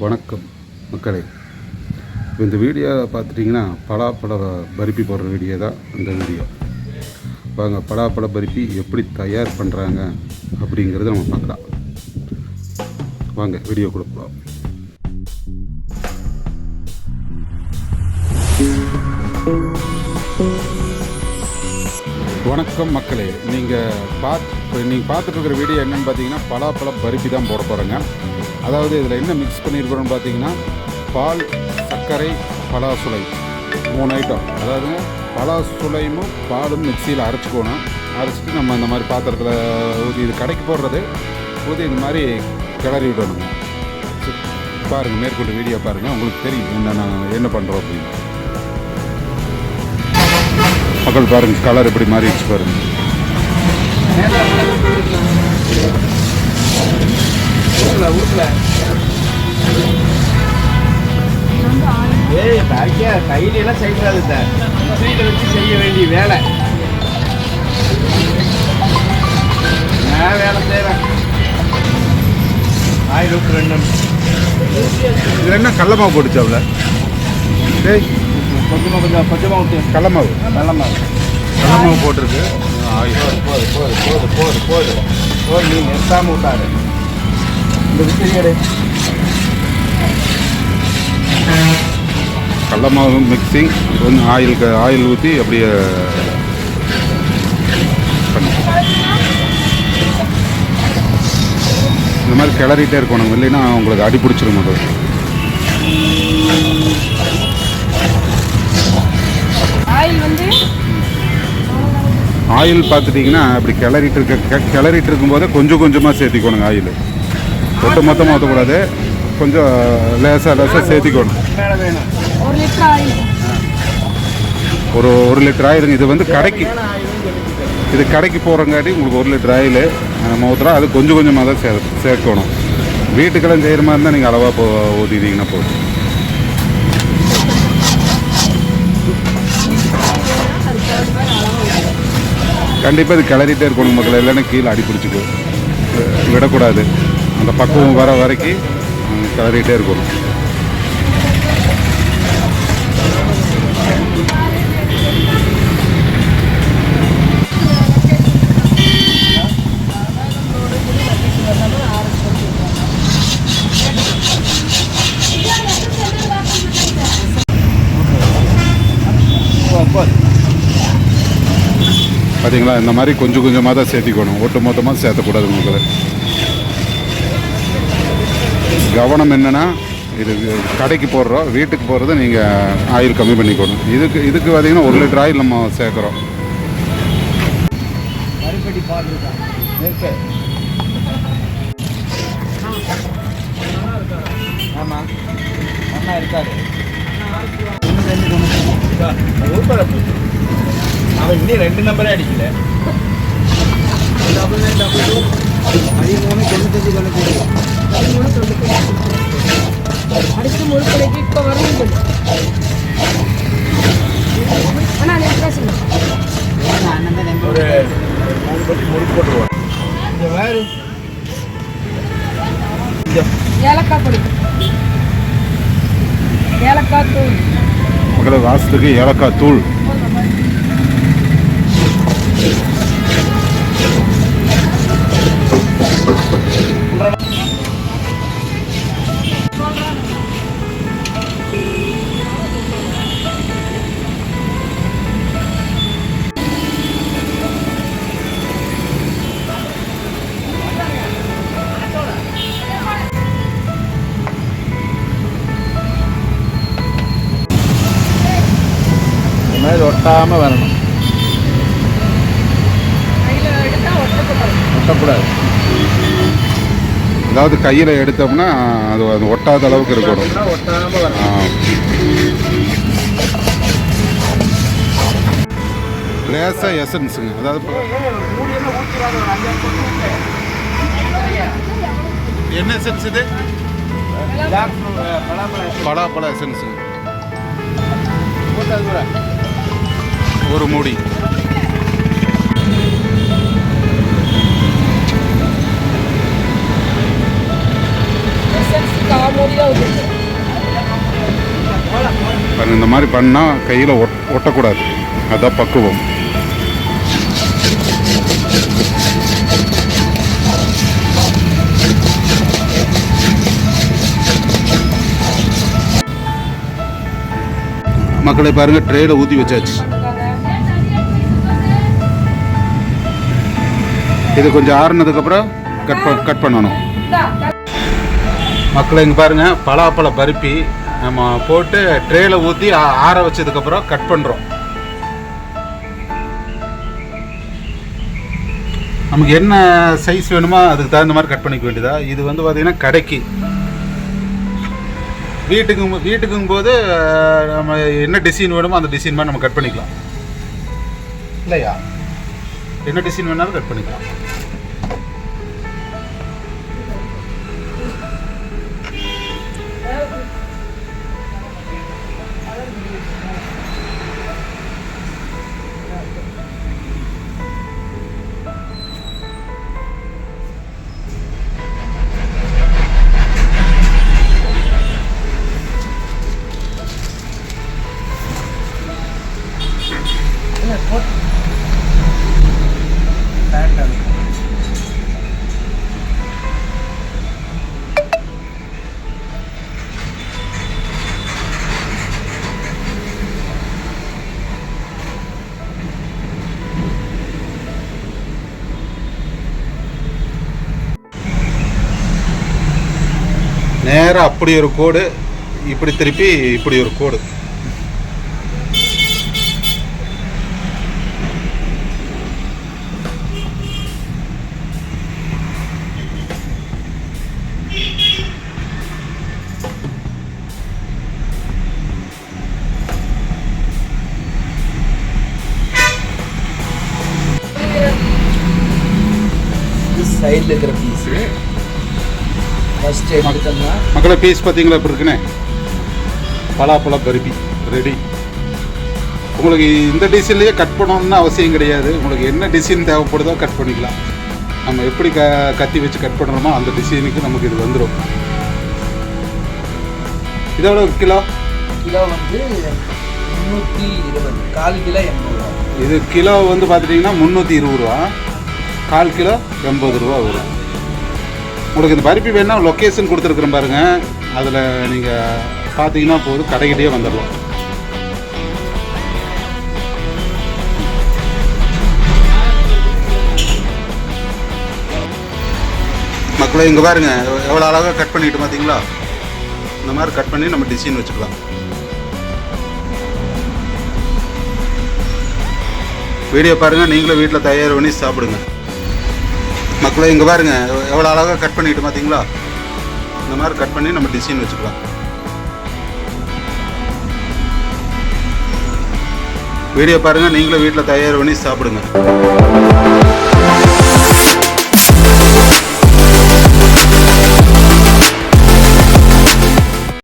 வணக்கம் மக்களே. இந்த வீடியோ பார்த்துட்டிங்கன்னா பலாப்பழ பருப்பி போடுற வீடியோ தான் இந்த வீடியோ. வாங்க பலாப்பழ பருப்பி எப்படி தயார் பண்ணுறாங்க அப்படிங்கிறத நம்ம பார்க்கலாம். வாங்க வீடியோ கொடுப்போம் வணக்கம் மக்களே. நீங்கள் பார்த்து இப்போ நீங்கள் பார்த்துட்டு இருக்கிற வீடியோ என்னென்னு பார்த்தீங்கன்னா பலாப்பழ பருப்பி தான் போட போகிறேங்க அதாவது இதில் என்ன மிக்ஸ் பண்ணியிருக்கிறோன்னு பார்த்தீங்கன்னா பால் சர்க்கரை பலாசுளை மூணு ஐட்டம் அதாவது பலாசுளையும் பாலும் மிக்சியில் அரைச்சிக்கணும். அரைச்சிட்டு நம்ம இந்த மாதிரி பாத்திரத்தில் ஊற்றி இது கடைக்கு போடுறது ஊற்றி இந்த மாதிரி கிளறி விடணுங்க பாருங்கள் மேற்கொண்டு வீடியோ பாருங்கள் உங்களுக்கு தெரியும் என்ன நாங்கள் என்ன பண்ணுறோம் அப்படின்னு. மக்கள் பாருங்க கலர் எப்படி மாறிடுச்சு பாருங்க ஏய் பாக்கியா கையில எல்லாம் செய்யக்கூடாது சார் மிக்சியில வச்சு செய்ய வேண்டிய வேலை. நான் வேலை செய்கிறேன் ஆயில் விட்டு ரெண்டு. இதில் என்ன கடல மாவு போட்டுச்சாவில் டேய் கொஞ்சமாக கொஞ்சம் கொஞ்சமாக விட்டு கடல மாவு நல்லமா கடல மாவு போட்டிருக்கு போது போது போது போது போது போது நீ நிறுத்தாம விட்டாரு கடல மாவு மிக்சிங் கொஞ்சம் ஆயில் க- ஆயில் ஊற்றி அப்படியே இந்த மாதிரி கிளறிட்டே இருக்கணும் இல்லைன்னா உங்களுக்கு அடி பிடிச்சிரும் முதல்ல ஆயில் பார்த்துட்டிங்கன்னா அப்படி கிளறிட்டு இருக்க கிளறிட்டு இருக்கும்போதே கொஞ்சம் கொஞ்சமாக சேர்த்திக்கணுங்க ஆயில். ஒட்டு மொத்தமாக ஊற்றக்கூடாது கொஞ்சம் லேசாக லேசாக சேர்த்திக்கணும். ஒரு ஒரு லிட்டர் ஆயிலுங்க. இது வந்து கடைக்கு இது கடைக்கு போகிறங்காட்டி உங்களுக்கு ஒரு லிட்டர் ஆயில் நம்ம ஊற்றுறோம் அது கொஞ்சம் கொஞ்சமாக தான் சே சேர்க்கணும். வீட்டுக்கெல்லாம் செய்கிற மாதிரி இருந்தால் நீங்கள் அளவாக போ ஊற்றிட்டீங்கன்னா போதும். கண்டிப்பாக இது கிளறிட்டே இருக்கணும் மக்கள். இல்லைன்னா கீழே அடி பிடிச்சிக்கும் விடக்கூடாது. அந்த பக்குவம் வர வரைக்கும் அஹ் இருக்கணும் பார்த்தீங்களா இந்த மாதிரி கொஞ்சம் கொஞ்சமாக தான் சேர்த்திக்கணும். ஒட்டு மொத்தமாக சேர்த்தக்கூடாது உங்களுக்கு. கவனம் என்னென்னா இது கடைக்கு போடுறோம் வீட்டுக்கு போடுறது நீங்கள் ஆயில் கம்மி பண்ணிக்கணும். இதுக்கு இதுக்கு பார்த்தீங்கன்னா ஒரு லிட்டர் ஆயில் நம்ம சேர்க்குறோம். ஆமாம் இருக்காரு. அவன் இன்னும் ரெண்டு நம்பரே அடிக்கல. டபுள் நைன் டபுள் டூ பதிமூணு தொண்ணூத்தஞ்சு தொண்ணூத்தஞ்சு. முழுக்கடைக்கு இப்போ வரணும் சொல்லு அண்ணா நீங்க பேசுங்க. ஒரு மூணு பட்டி முறுக்கு போட்டுருவோம். இந்த வேறு. இந்த ஏலக்காய் பொடி. ஏலக்காய் தூள். மக்களை வாசத்துக்கு ஏலக்காய் தூள். ஒட்டாமல் வரணும். ஒட்டக்கூடாது. ஒட்டக்கூடாது. அதாவது கையில் எடுத்தோம்னா அது அது ஒட்டாத அளவுக்கு இருக்கணும். ஒட்டாமல் வரணும். ஆ. லேசா எசன்ஸுங்க. அதாவது என்ன எசன்ஸ் இது? பலாப்பழ எசன்ஸுங்க. ஒரு மூடி. இந்த மாதிரி பண்ணால் கையில் ஒட் ஒட்டக்கூடாது. அதான் பக்குவம். மக்களை பாருங்க ட்ரேல ஊற்றி வச்சாச்சு. இது கொஞ்சம் ஆறுனதுக்கப்புறம் கட் ப கட் பண்ணணும். மக்களை இங்கே பாருங்கள் பலாப்பழ பருப்பி நம்ம போட்டு ட்ரேல ஊற்றி ஆற வச்சதுக்கப்புறம் கட் பண்ணுறோம் நமக்கு என்ன சைஸ் வேணுமோ அதுக்கு தகுந்த மாதிரி கட் பண்ணிக்க வேண்டியதா? இது வந்து பார்த்திங்கன்னா கடைக்கு. வீட்டுக்கு வீட்டுக்குங்கும் போது நம்ம என்ன டிசைன் வேணுமோ அந்த டிசைன் மாதிரி நம்ம கட் பண்ணிக்கலாம். இல்லையா? என்ன டிசைன் வேணாலும் கட் பண்ணிக்கலாம். நேராக அப்படி ஒரு கோடு இப்படி திருப்பி இப்படி ஒரு கோடு. சைடில் இருக்கிற பீஸு ஃபஸ்ட்டு எடுத்துட்டோம்னா மக்களை பீஸ் பார்த்தீங்களா இப்போ இருக்குண்ணே பலாப்பழ பருப்பி ரெடி உங்களுக்கு இந்த டிசைன்லேயே கட் பண்ணணும்னு அவசியம் கிடையாது. உங்களுக்கு என்ன டிசைன் தேவைப்படுதோ கட் பண்ணிக்கலாம். நம்ம எப்படி க கத்தி வச்சு கட் பண்ணுறோமோ அந்த டிசைனுக்கு நமக்கு இது வந்துடும் இதோட கிலோ? கிலோ வந்து முந்நூற்றி இருபது. கால் கிலோ எண்பது ரூபா. இது கிலோ வந்து பார்த்துட்டிங்கன்னா முந்நூற்றி இருபது ரூபா. கால் கிலோ எண்பது ரூபா வரும். உங்களுக்கு இந்த பருப்பி வேணால் லொக்கேஷன் கொடுத்துருக்குறேன் பாருங்கள் அதில் நீங்கள் பார்த்தீங்கன்னா போதும் கடைக்கிட்டே வந்துடலாம். மக்களை இங்கே பாருங்க எவ்வளோ அழகாக கட் பண்ணிட்டு பார்த்தீங்களா இந்த மாதிரி கட் பண்ணி நம்ம டிசைன் வச்சுக்கலாம். வீடியோ பாருங்கள் நீங்களும் வீட்டில் தயார் பண்ணி சாப்பிடுங்க. மக்களை இங்கே பாருங்க. எவ்வளோ அழகாக கட் பண்ணிட்டு பார்த்தீங்களா இந்த மாதிரி கட் பண்ணி நம்ம டிசைன் வச்சுக்கலாம். வீடியோ பாருங்கள் நீங்களும் வீட்டில் தயார் பண்ணி சாப்பிடுங்க.